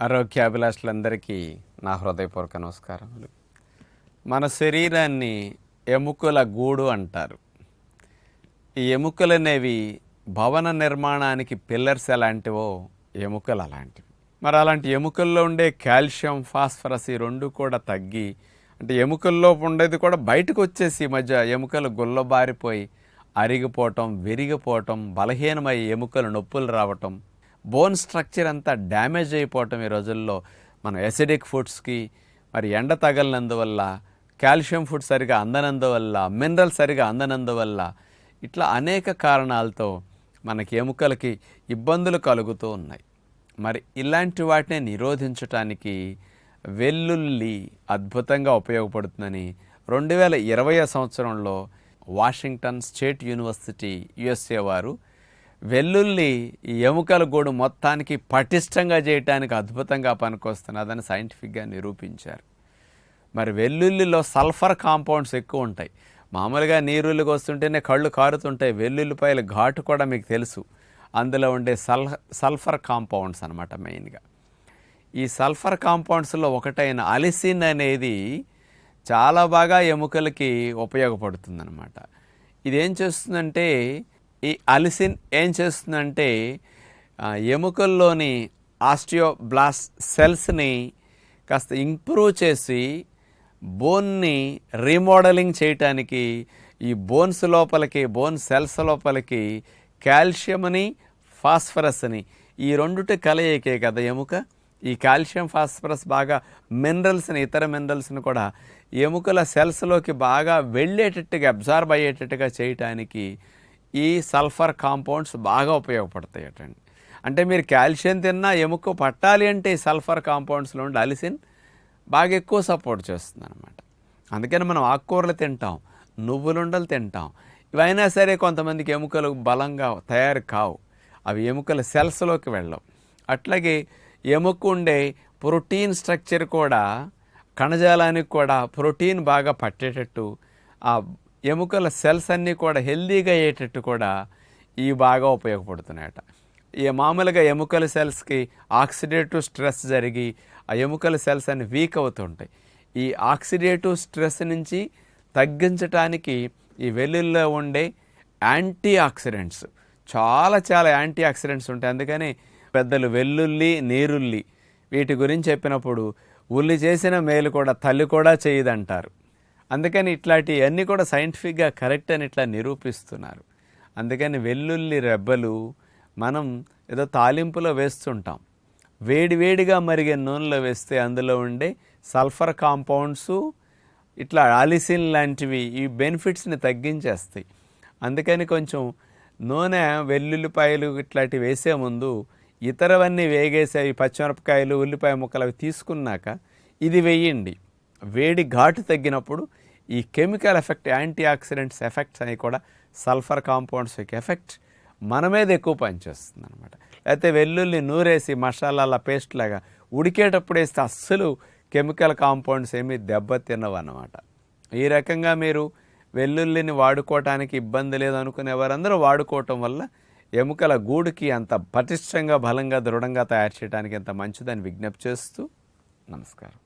ఆరోగ్యాభిలాషులందరికీ నా హృదయపూర్వక నమస్కారములు. మన శరీరాన్ని ఎముకల గూడు అంటారు. ఈ ఎముకలు అనేవి భవన నిర్మాణానికి పిల్లర్స్ ఎలాంటివో ఎముకలు అలాంటివి. మరి అలాంటి ఎముకల్లో ఉండే కాల్షియం ఫాస్ఫరస్ ఈ రెండు కూడా తగ్గి అంటే ఎముకల్లో ఉండేది కూడా బయటకు వచ్చేసి ఈ మధ్య ఎముకలు గుల్లబారిపోయి అరిగిపోవటం విరిగిపోవటం బలహీనమై ఎముకలు నొప్పులు రావటం బోన్ స్ట్రక్చర్ అంతా డ్యామేజ్ అయిపోవటం ఈ రోజుల్లో మనం ఎసిడిక్ ఫుడ్స్కి మరి ఎండ తగలనందువల్ల కాల్షియం ఫుడ్ సరిగా అందనందువల్ల మినరల్ సరిగా అందనందువల్ల ఇట్లా అనేక కారణాలతో మనకి ఎముకలకి ఇబ్బందులు కలుగుతూ ఉన్నాయి. మరి ఇలాంటి వాటిని నిరోధించటానికి వెల్లుల్లి అద్భుతంగా ఉపయోగపడుతుందని రెండు వేల ఇరవై సంవత్సరంలో వాషింగ్టన్ స్టేట్ యూనివర్సిటీ యుఎస్ఏ వారు వెల్లుల్లి ఈ ఎముకల గోడు మొత్తానికి పటిష్టంగా చేయటానికి అద్భుతంగా పనికొస్తున్నదని సైంటిఫిక్గా నిరూపించారు. మరి వెల్లుల్లిలో సల్ఫర్ కాంపౌండ్స్ ఎక్కువ ఉంటాయి. మామూలుగా నీరుల్లికి వస్తుంటేనే కళ్ళు కారుతుంటాయి. వెల్లుల్లిపాయల ఘాటు కూడా మీకు తెలుసు. అందులో ఉండే సల్ సల్ఫర్ కాంపౌండ్స్ అనమాట మెయిన్గా. ఈ సల్ఫర్ కాంపౌండ్స్లో ఒకటైన అలిసిన్ అనేది చాలా బాగా ఎముకలకి ఉపయోగపడుతుందన్నమాట. ఇది ఏం చేస్తుందంటే ఈ అలిసిన్ ఏం చేస్తుందంటే ఎముకల్లోని ఆస్టియోబ్లాస్ట్ సెల్స్ని కాస్త ఇంప్రూవ్ చేసి బోన్ని రీమోడలింగ్ చేయటానికి ఈ బోన్స్ లోపలికి బోన్ సెల్స్ లోపలికి కాల్షియంని ఫాస్ఫరస్ని ఈ రెండుటి కలయికే కదా ఎముక. ఈ కాల్షియం ఫాస్ఫరస్ బాగా మినరల్స్ని ఇతర మినరల్స్ని కూడా ఎముకల సెల్స్లోకి బాగా వెళ్ళేటట్టుగా అబ్జార్బ్ అయ్యేటట్టుగా చేయటానికి ఈ సల్ఫర్ కాంపౌండ్స్ బాగా ఉపయోగపడతాయటండి అంటే మీరు కాల్షియం తిన్నా ఎముక పట్టాలి అంటే ఈ సల్ఫర్ కాంపౌండ్స్లో ఉండి అలిసిన్ బాగా ఎక్కువ సపోర్ట్ చేస్తుంది అనమాట అందుకని మనం ఆకుకూరలు తింటాం నువ్వులుండలు తింటాం. ఇవైనా సరే కొంతమందికి ఎముకలు బలంగా తయారు కావు. అవి ఎముకల సెల్స్లోకి వెళ్ళవు. అట్లాగే ఎముక ఉండే ప్రోటీన్ స్ట్రక్చర్ కూడా కణజాలానికి కూడా ప్రోటీన్ బాగా పట్టేటట్టు ఆ ఎముకల సెల్స్ అన్నీ కూడా హెల్దీగా అయ్యేటట్టు కూడా ఇవి బాగా ఉపయోగపడుతున్నాయట. ఈ మామూలుగా ఎముకల సెల్స్కి ఆక్సిడేటివ్ స్ట్రెస్ జరిగి ఆ ఎముకల సెల్స్ అన్ని వీక్ అవుతుంటాయి. ఈ ఆక్సిడేటివ్ స్ట్రెస్ నుంచి తగ్గించటానికి ఈ వెల్లుల్లో ఉండే యాంటీ ఆక్సిడెంట్స్ చాలా చాలా యాంటీ ఆక్సిడెంట్స్ ఉంటాయి. అందుకని పెద్దలు వెల్లుల్లి నీరుల్లి వీటి గురించి చెప్పినప్పుడు ఉల్లి చేసిన మేలు కూడా తల్లి కూడా చేయదంటారు. అందుకని ఇట్లాంటి అన్నీ కూడా సైంటిఫిక్గా కరెక్ట్ అని ఇట్లా నిరూపిస్తున్నారు. అందుకని వెల్లుల్లి రెబ్బలు మనం ఏదో తాలింపులో వేస్తుంటాం. వేడివేడిగా మరిగే నూనెలో వేస్తే అందులో ఉండే సల్ఫర్ కాంపౌండ్స్ ఇట్లా ఆలిసిన్ లాంటివి ఈ బెనిఫిట్స్ని తగ్గించేస్తాయి. అందుకని కొంచెం నూనె వెల్లుల్లిపాయలు ఇట్లాంటివి వేసే ముందు ఇతరవన్నీ వేగేసి అవి పచ్చిమిరపకాయలు ఉల్లిపాయ ముక్కలు అవి తీసుకున్నాక ఇది వేయండి. వేడి ఘాటు తగ్గినప్పుడు ఈ chemical effect antioxidants effects అనేవి కూడా సల్ఫర్ కాంపౌండ్స్ యొక్క ఎఫెక్ట్ మన మీద ఎక్కువ పనిచేస్తుంది అనమాట అయితే వెల్లుల్లి నూరేసి మసాలాల పేస్ట్ లాగా ఉడికేటప్పుడు వేస్తే అస్సలు కెమికల్ కాంపౌండ్స్ ఏమీ దెబ్బతిన్నవు అన్నమాట ఈ రకంగా మీరు వెల్లుల్లిని వాడుకోవటానికి ఇబ్బంది లేదు అనుకునే వారందరూ వాడుకోవటం వల్ల ఎముకల గూడుకి అంత పటిష్టంగా బలంగా దృఢంగా తయారు చేయడానికి ఎంత మంచిదని విజ్ఞప్తి చేస్తూ నమస్కారం.